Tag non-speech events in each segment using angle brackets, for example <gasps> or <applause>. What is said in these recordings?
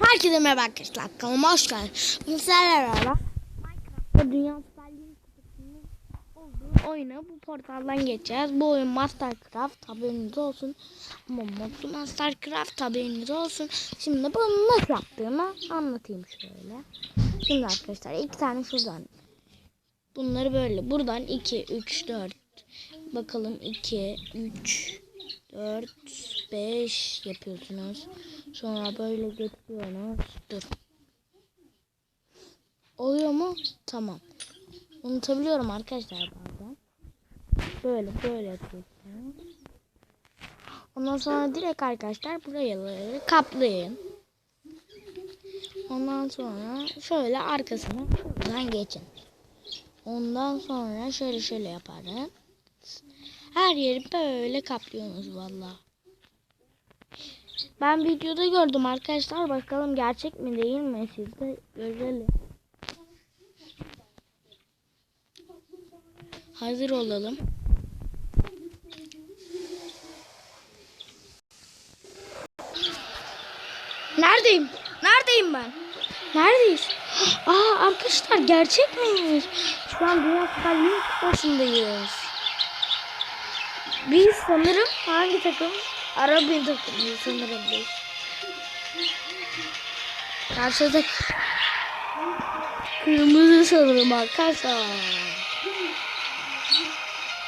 Herkese merhaba arkadaşlar. Kanalıma hoş geldiniz. Sizlerle beraber Minecraft'ta Dünya Süper Lig Kupası'nın olduğu oyuna bu portaldan geçeceğiz. Bu oyun Mastercraft haberiniz olsun. Ama modlu Mastercraft haberiniz olsun. Şimdi bunu nasıl yaptığımı anlatayım şöyle. Şimdi arkadaşlar iki tane şuradan. Bunları böyle. Buradan 2, 3, 4. Bakalım 2, 3, 4, 5 yapıyorsunuz. Sonra böyle getiriyorsunuz. Dur. Oluyor mu? Tamam. Unutabiliyorum arkadaşlar bazen. Böyle böyle yapıyorsunuz. Ondan sonra direkt arkadaşlar burayı kaplayın. Ondan sonra şöyle arkasına şuradan geçin. Ondan sonra şöyle şöyle yaparım. Her yeri böyle kaplıyorsunuz valla. Ben videoda gördüm arkadaşlar. Bakalım gerçek mi değil mi siz de görelim. Hazır olalım. Neredeyim? Neredeyim ben? Neredeyiz? Aa arkadaşlar gerçek miymiş? Şu an Dünya Süper Lig başındayız. Biz sanırım hangi takım? Arabin takımı sanırım biz. Karşıda kırmızı sanırım arkadaşlar.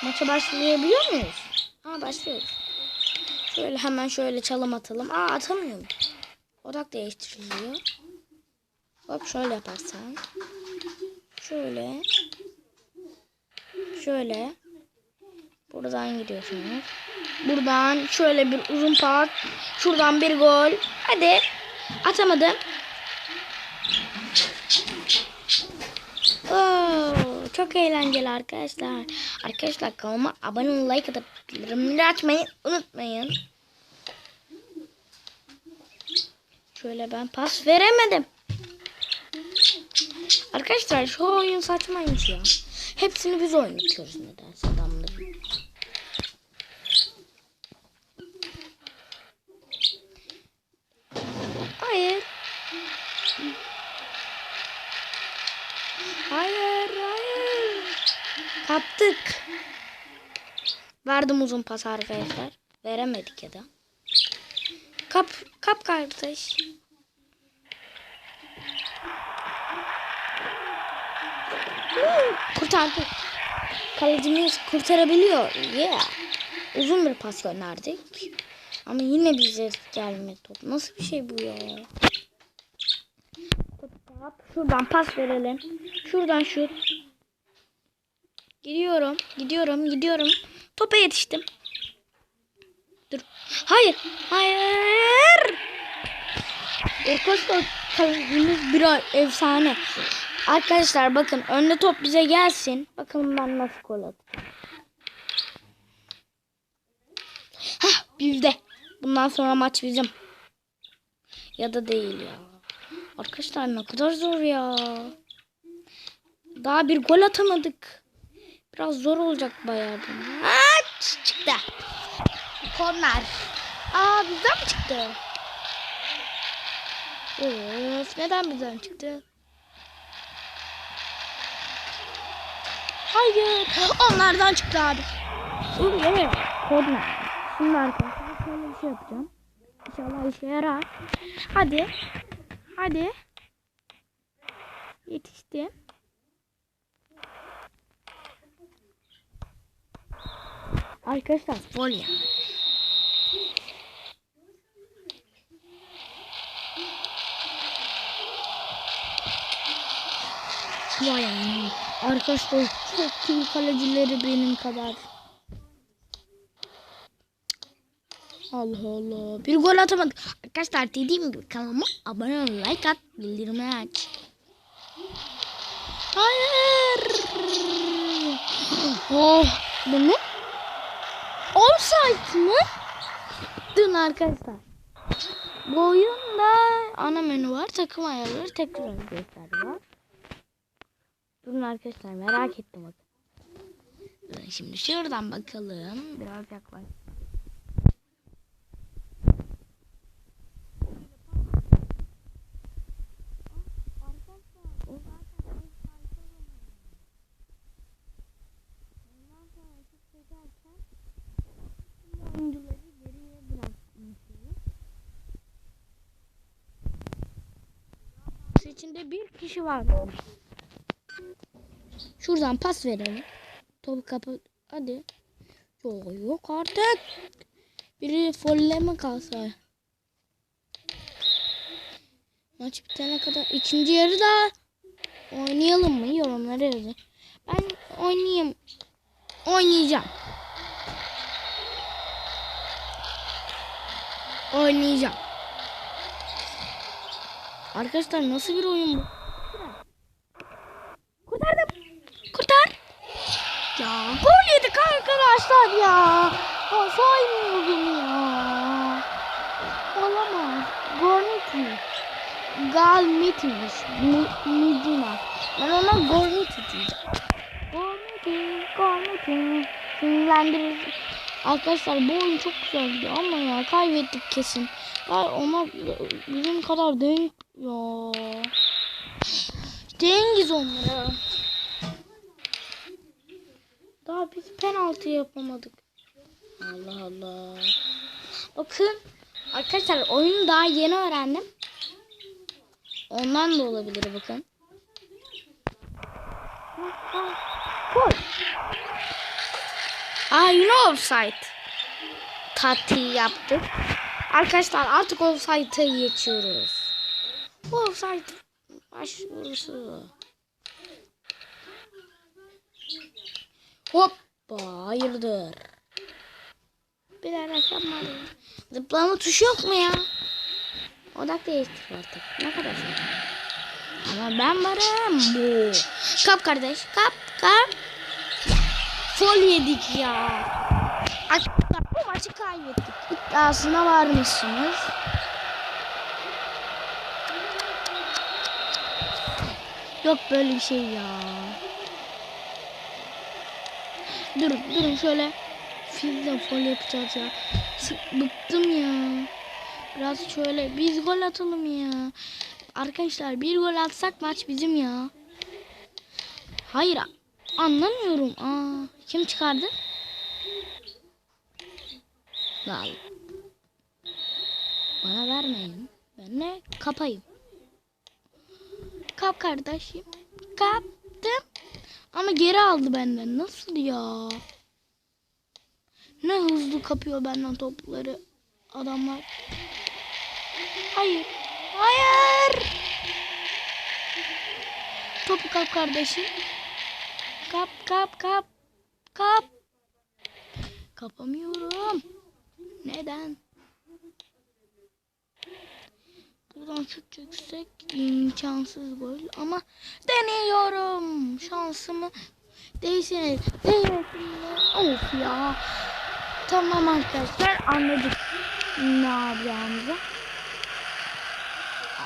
Maça başlayabiliyor muyuz? Ha başlıyoruz. Şöyle hemen şöyle çalım atalım. Aa atamıyorum. Odak değiştiriliyor. Hop şöyle yaparsan. Şöyle. Şöyle. Buradan gidiyorsunuz. Buradan şöyle bir uzun pas. Şuradan bir gol. Hadi. Atamadım. Oo, çok eğlenceli arkadaşlar. Arkadaşlar kanalıma abone olmayı, like atıp bildirimleri açmayı unutmayın. Şöyle ben pas veremedim. Arkadaşlar şu oyun saçmaymış ya. Hepsini biz oynatıyoruz nedense adamların. Hayır. Hayır, hayır. Kaptık. Verdim uzun pas arkadaşlar. Veremedik ya da. Kap, kap kardeş. Kurtardık. Kalecimiz kurtarabiliyor. Yeah. Uzun bir pas gönderdik. Ama yine bize gelmedi top. Nasıl bir şey bu ya? Şuradan pas verelim. Şuradan şut. Gidiyorum. Gidiyorum. Gidiyorum. Topa yetiştim. Dur. Hayır. Hayır. Arkadaşlar kalecimiz bir efsane. Arkadaşlar bakın önde top bize gelsin. Bakın ben nasıl gol atacağım. Hah bizde. Bundan sonra maç bizim. Ya da değil ya. Arkadaşlar ne kadar zor ya. Daha bir gol atamadık. Biraz zor olacak bayağı. Aa, çıktı. Korner. Aa bizden mi çıktı? Öf, neden bizden çıktı? Hayır. Onlardan çıktı abi. Dur evet. Korner. Şimdi arkadaşlar şöyle bir şey yapacağım. İnşallah işe yarar. Hadi. Hadi. Yetiştim. Arkadaşlar gol ya. Vay. Arkadaşlar çok iyi kalecileri benim kadar. Allah Allah. Bir gol atamadık. Arkadaşlar dediğim gibi kanalıma abone ol, like at, bildirimi aç. Hayır. Oh, bu ne? Offside mı? Dün arkadaşlar. Bu oyunda ana menü var, takım ayarları, tekrar göster var. Durun arkadaşlar merak ettim bakın. Şimdi şuradan bakalım. Biraz yaklaş. İçinde bir kişi var. Şuradan pas verelim. Topu kapı. Hadi. Yok yok artık. Biri folleme kalsa. Maç bitene kadar ikinci yarı da oynayalım mı? Yorumlara yazın. Ben oynayayım. Oynayacağım. Oynayacağım. Arkadaşlar nasıl bir oyun bu? Kurtardım. Kurtar. Ya gol yedik arkadaşlar ya. Ya saymıyordum ya. Olamaz. Gorniti. Galmitmiş. Midina. Ben ona Gorniti diyeceğim. Gorniti. Gorniti. Sinirlendirici. Arkadaşlar bu oyun çok güzel gidiyor ama ya kaybettik kesin. Ya ona bizim kadar denk ya. Dengiz onlara. Daha biz penaltı yapamadık. Allah Allah. Bakın arkadaşlar oyunu daha yeni öğrendim. Ondan da olabilir bakın. Gol. Aa yine offside. Taktiği yaptık. Arkadaşlar artık offside'a geçiyoruz. Offside başvurusu. Hoppa hayırdır. Bilerek yapmadım. Zıplama tuşu yok mu ya? Odak değiştir artık. Ne kadar şey. Ama ben varım bu. Kap kardeş kap kap. Fol yedik ya. Arkadaşlar bu maçı kaybettik. İddiasına varmışsınız. Yok böyle bir şey ya. Durun durun şöyle. Filden fol yapacağız ya. Bıktım ya. Biraz şöyle biz gol atalım ya. Arkadaşlar bir gol atsak maç bizim ya. Hayır anlamıyorum. Aa, kim çıkardı? Al. Bana vermeyin. Ben ne kapayım. Kap kardeşim. Kaptım. Ama geri aldı benden. Nasıl ya? Ne hızlı kapıyor benden topları adamlar. Hayır. Hayır. Topu kap kardeşim. Kap kap kap. Kap. Kapamıyorum. Neden? Buradan şut çeksek imkansız gol ama deniyorum şansımı değilsin değilsin of ya tamam arkadaşlar anladık ne yapacağımızı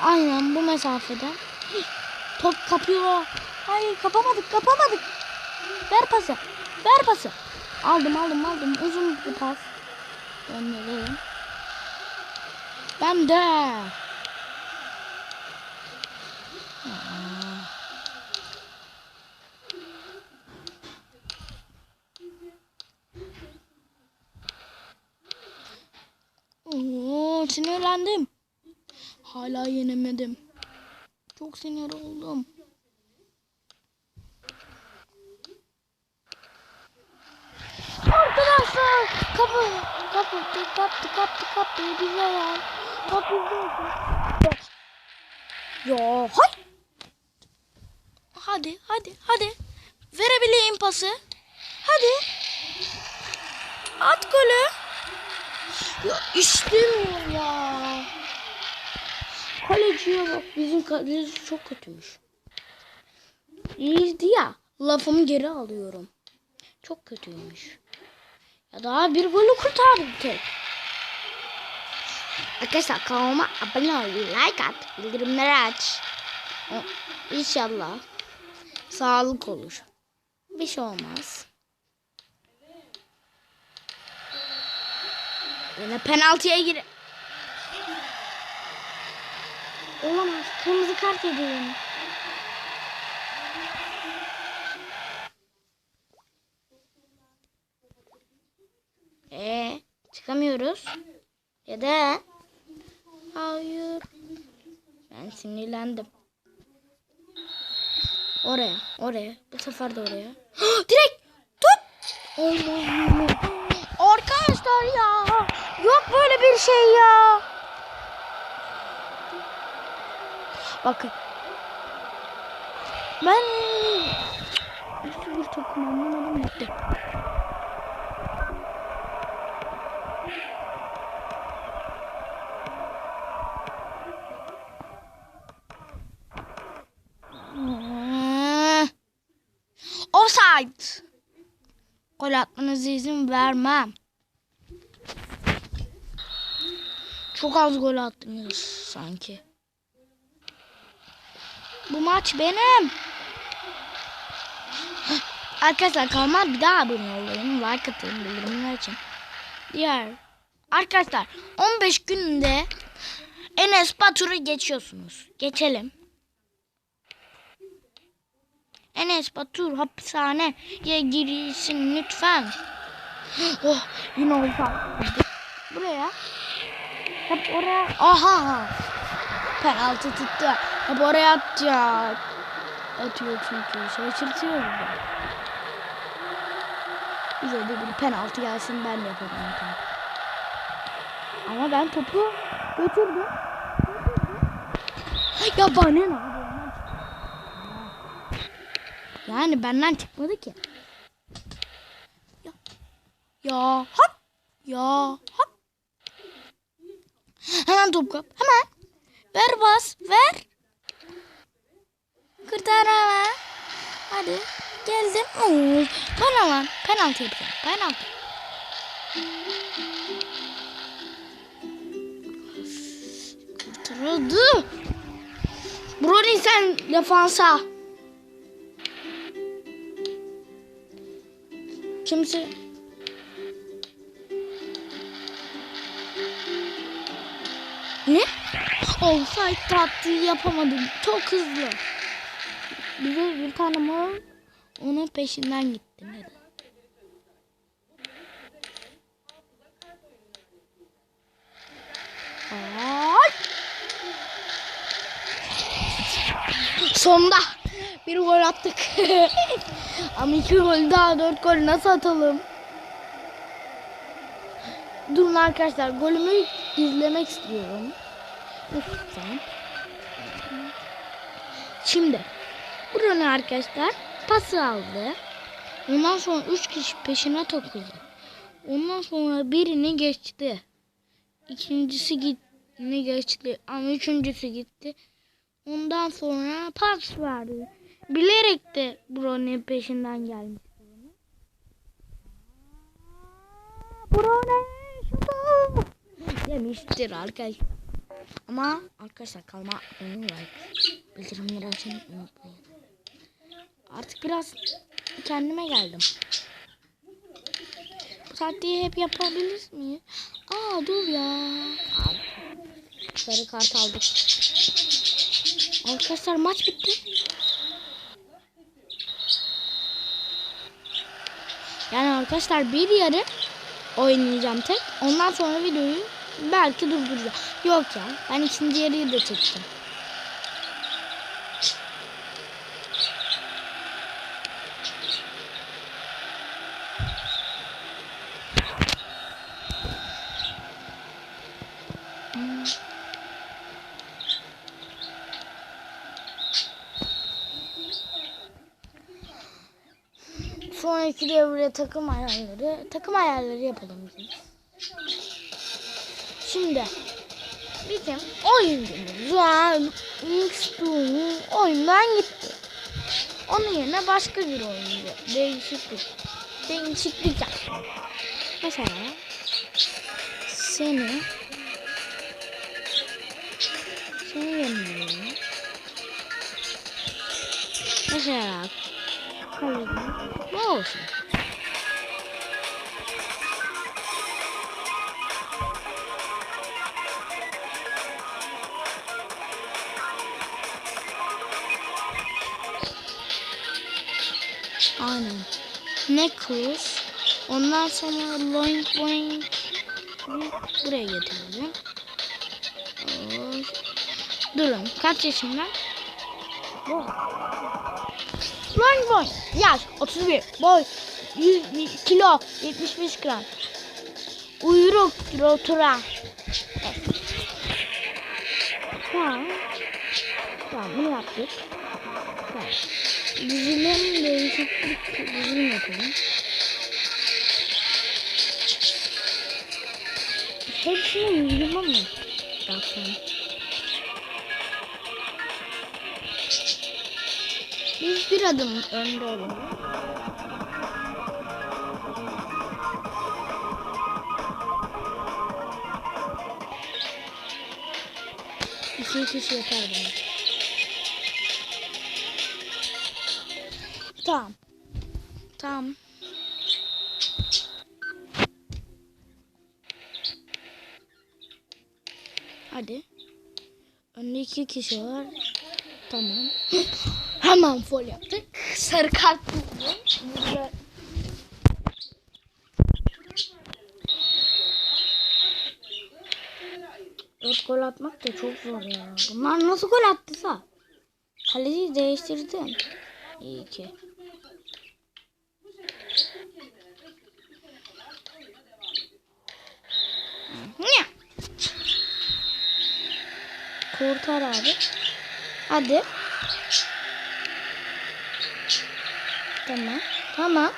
aynen bu mesafeden top kapıyor hayır kapamadık kapamadık ver pası ver pası aldım aldım aldım uzun bir pas gönderelim ben de Oo, sinirlendim. Hala yenemedim. Çok sinir oldum. Arkadaşlar kapı kapı kaptı kaptı kaptı bize ya. Bizde olsun. Ya hay. Hadi hadi hadi. Verebileyim pası. Hadi. At golü. Ya istemiyorum ya. Kaleciye bak bizim kaleci çok kötümüş. İyiydi ya. Lafımı geri alıyorum. Çok kötüymüş. Daha bir golü kurtardık tek. Arkadaşlar kanalıma abone ol, like at, bildirimleri aç. İnşallah sağlık olur. Bir şey olmaz. Yine penaltıya gir. Olamaz. Kırmızı kart yedim. Çıkamıyoruz. Ya da hayır. Ben sinirlendim. Oraya, oraya. Bu sefer de oraya. <gasps> Direkt tut. Allah'ım. Arkadaşlar ya. Yok böyle bir şey ya. Bakın. Ben bir takım anlamadım gitti. Hmm. Offside. Gol atmanıza izin vermem. Çok az gol attınız sanki. Bu maç benim. Arkadaşlar kanalıma bir daha abone olayım. Like atın bildirimler için. Diğer. Arkadaşlar 15 günde Enes Batur'u geçiyorsunuz. Geçelim. Enes Batur hapishaneye girsin lütfen. Oh yine olsa. Buraya. Hep oraya. Aha. Penaltı tuttu. Hep oraya atacak. Atıyor çünkü. Şaşırtıyor bizi. Bize de bir penaltı gelsin ben yaparım. Ama ben topu götürdüm. Ya bana ne? Yani benden çıkmadı ki. Ya. Ya hop. Ya hop. Hemen top kap. Hemen. Ver bas. Ver. Kurtar hemen. Hadi. Geldim. Oo. Bana lan. Penaltı yapacağım. Penaltı. Kurtarıldı. Brody sen defansa. Kimse Ne? Offside taktiği yapamadım. Çok hızlı. Bize bir tane mal onun peşinden gitti. Neden? Ay! Sonda bir gol attık. <laughs> Ama iki gol daha dört gol nasıl atalım? Durun arkadaşlar golümü izlemek istiyorum. Lütfen. Şimdi Bruno arkadaşlar pası aldı. Ondan sonra üç kişi peşine takıldı. Ondan sonra birini geçti. İkincisi gitti geçti ama üçüncüsü gitti. Ondan sonra pas verdi. Bilerek de Bruno'nun peşinden gelmiş. Bruno şutu demiştir arkadaşlar. Ama arkadaşlar kalma like bildirimleri açmayı unutmayın. Artık biraz kendime geldim. Bu taktiği hep yapabiliriz mi? Aa dur ya. Sarı kart aldık. Arkadaşlar maç bitti. Yani arkadaşlar bir yarı oynayacağım tek. Ondan sonra videoyu belki durduracağım. Yok ya ben ikinci yarıyı da çektim. Sonraki devre takım ayarları. Takım ayarları yapalım biz. Şimdi bizim oyuncumuz Zuhal Mixtu'nun oyundan gitti. Onun yerine başka bir oyuncu. Değişiklik. Değişiklik yap. Mesela seni seni yanıyorum. Mesela kalemi ne olsun? Aynen. Necros. Ondan sonra Loink Boink. Buraya getirelim. Durun. Kaç yaşında? Bu. Long boy. Yaş 31. Boy 100 kilo 75 gram. Uyruk rotura. Evet. Tamam. Tamam bunu yaptık. Tamam. Dizilim değişiklik dizilim yapalım. Hepsini yüzüme mi yapsam? Biz bir adım önde olalım. İki kişi yeter bana. Tamam. Tamam. Hadi. Önde iki kişi var. Tamam. Hemen fol yaptık. Sarı kart buldu. Burada Dört gol atmak da çok zor ya. Bunlar nasıl gol attıysa. Kaleciyi değiştirdim. İyi ki. Kurtar abi. Hadi. Tamam. Tamam.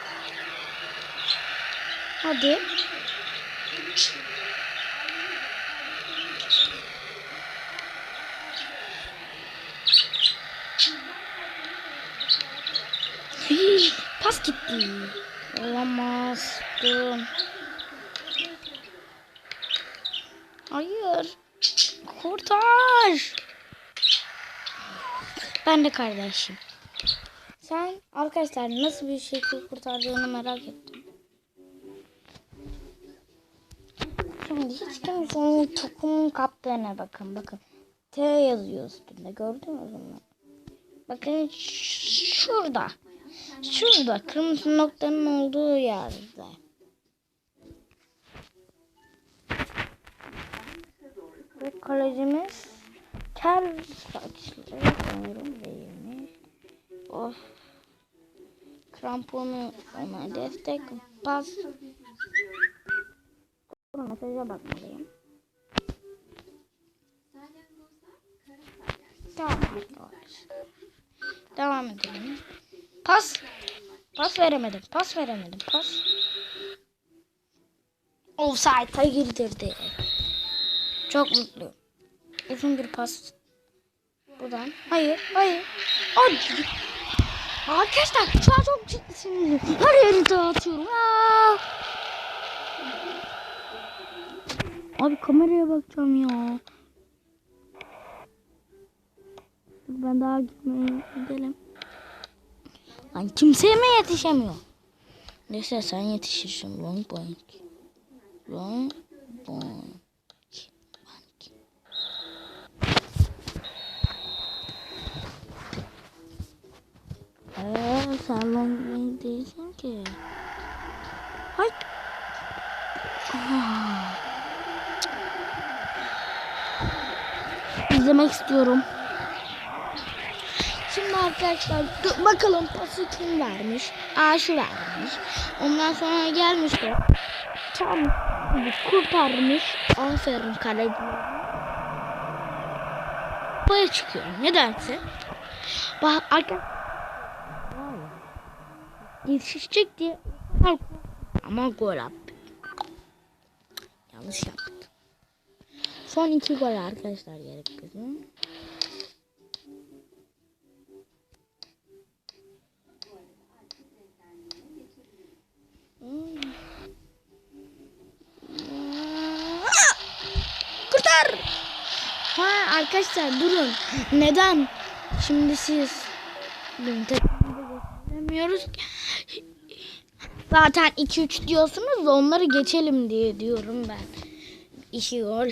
Hadi. Hii, Pas gitti. Olamaz. Hayır. Kurtar. Ben de kardeşim. Sen arkadaşlar nasıl bir şekilde kurtardığını merak ettim. Şimdi hiç kimsenin takımın kaptığına bakın bakın. T yazıyor üstünde gördünüz mü? Bakın şurada. Şurada kırmızı noktanın olduğu yerde. Ve kalecimiz kel saçlı sanırım değilmiş. Of. Kramponu ona destek pas. Dur, Mesaja bakmalıyım. Tamam arkadaşlar. Devam edelim. Pas. Pas veremedim. Pas veremedim. Pas. Offside'a girdirdi. Çok mutluyum. Uzun bir pas. Buradan. Hayır. Hayır. Ay. Arkadaşlar şu an çok ciddi sinirliyim. Her yeri dağıtıyorum. Aa! Abi kameraya bakacağım ya. Ben daha gitmeye gidelim. Lan kimseye mi yetişemiyor? Neyse sen yetişirsin. Long point. Long point. Eee sen long değilsin ki. Hay. Ah. İzlemek istiyorum. Şimdi arkadaşlar bakalım pası kim vermiş? Aa şu vermiş. Ondan sonra gelmiş o. Tam kurtarmış. Aferin kaleci. Buraya çıkıyor. Nedense. Bak arkadaşlar. Yetişecek diye. Ama gol attı. Yanlış yaptı. Son iki gol arkadaşlar gerek bizim. Kurtar. Ha arkadaşlar durun. Neden? Şimdi siz benim takımımda gösteremiyoruz. ki. Zaten 2-3 diyorsunuz da onları geçelim diye diyorum ben. İşi gol.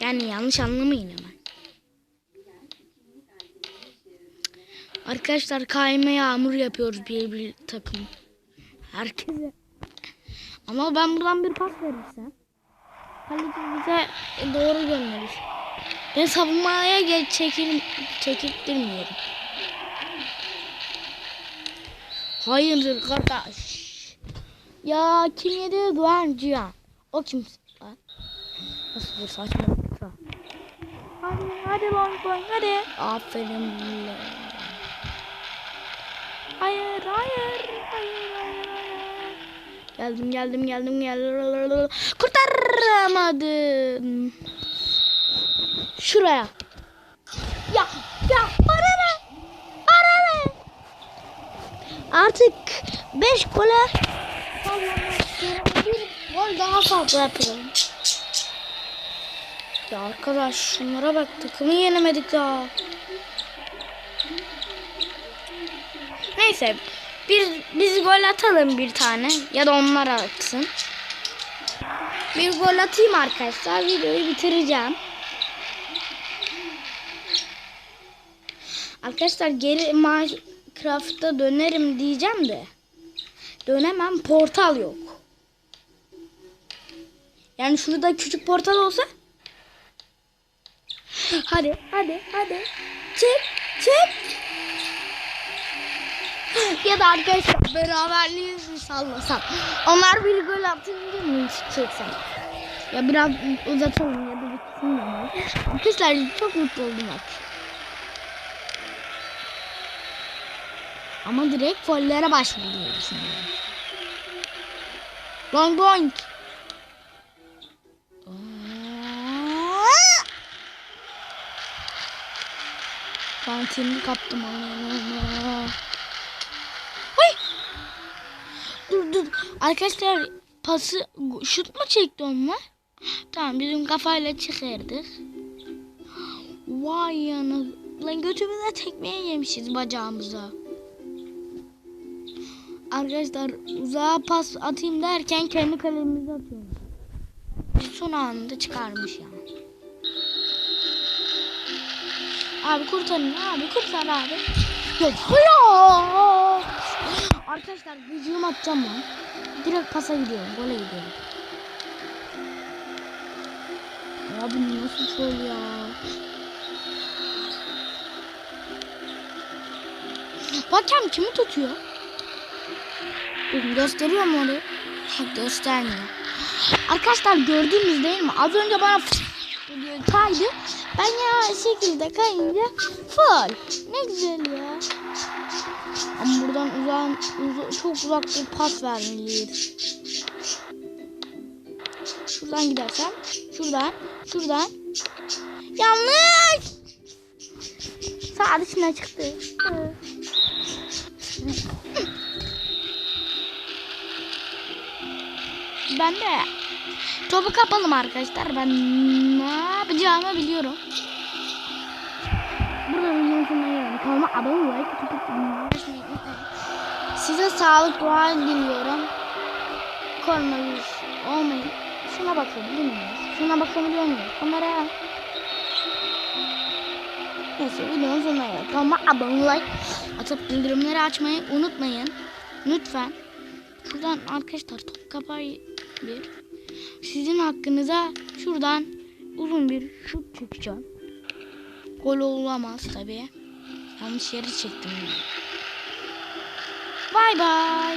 Yani yanlış anlamayın ama. Arkadaşlar kayma yağmur yapıyoruz bir bir takım. Herkese. Ama ben buradan bir pas verirsem. Kaleci bize doğru gönderir. Ben savunmaya geç çekil çekildirmiyorum. Hayırdır kardeş? Ya kim yedi Doğan Cihan? O kim? Nasıl bir saçmalıksa? Hadi hadi long long hadi. Aferin. Hayır hayır hayır hayır hayır. Geldim geldim geldim geldim. Kurtaramadım. Şuraya. Ya ya bana ne? Bana ne? Artık 5 gole bir gol daha fazla yapıyorum. Ya arkadaş şunlara bak takımı yenemedik ya. Neyse biz, biz gol atalım bir tane ya da onlar atsın. Bir gol atayım arkadaşlar videoyu bitireceğim. Arkadaşlar geri Minecraft'a dönerim diyeceğim de dönemem portal yok. Yani şurada küçük portal olsa Hadi hadi hadi çek çek ya da arkadaşlar beraberliğimizi mi sallasam onlar bir gol atınca mı çeksem ya biraz uzatalım ya da bitsin? Arkadaşlar çok mutlu oldum bak. Ama direkt follere diye düşünüyorum. Long boing. Kantini kaptım. Ay! Dur dur. Arkadaşlar pası şut mu çekti onlar? Tamam bizim kafayla çıkardık. Vay yana. Lan götümüze tekmeye yemişiz bacağımıza. Arkadaşlar uzağa pas atayım derken kendi kalemize atıyorum. Son anında çıkarmış ya. Abi kurtarın abi kurtar abi. Yok <laughs> ya. Arkadaşlar gücüm atacağım ben. Direkt pasa gidiyorum. Gole gidiyorum. Abi nasıl şov ya. Hakem kimi tutuyor? Gösteriyor mu? Ha, göstermiyor. Arkadaşlar gördünüz değil mi? Az önce bana kaydı. Ben ya şekilde kayınca full. Ne güzel ya. Ama buradan uzak, uza- çok uzak bir pas vermeliyiz. Şuradan gidersem. Şuradan. Şuradan. Yanlış. Sağ dışına çıktı. Ben de topu kapalım arkadaşlar. Ben ne yapacağımı biliyorum. Burada videonun sonuna geldik. Kanalıma abone olmayı. Size sağlık dua diliyorum. Koronavirüs olmayın. Şuna bakabilir miyiz? Şuna bakabiliyor muyuz? Kameraya. Neyse videonun sonuna geldik. Kanalıma abone olmayı, atıp bildirimleri açmayı unutmayın. Lütfen. Şuradan arkadaşlar top kapağı bir. Sizin hakkınıza şuradan uzun bir şut çekeceğim. Gol olamaz tabi. Yanlış yere çektim. Bay bay.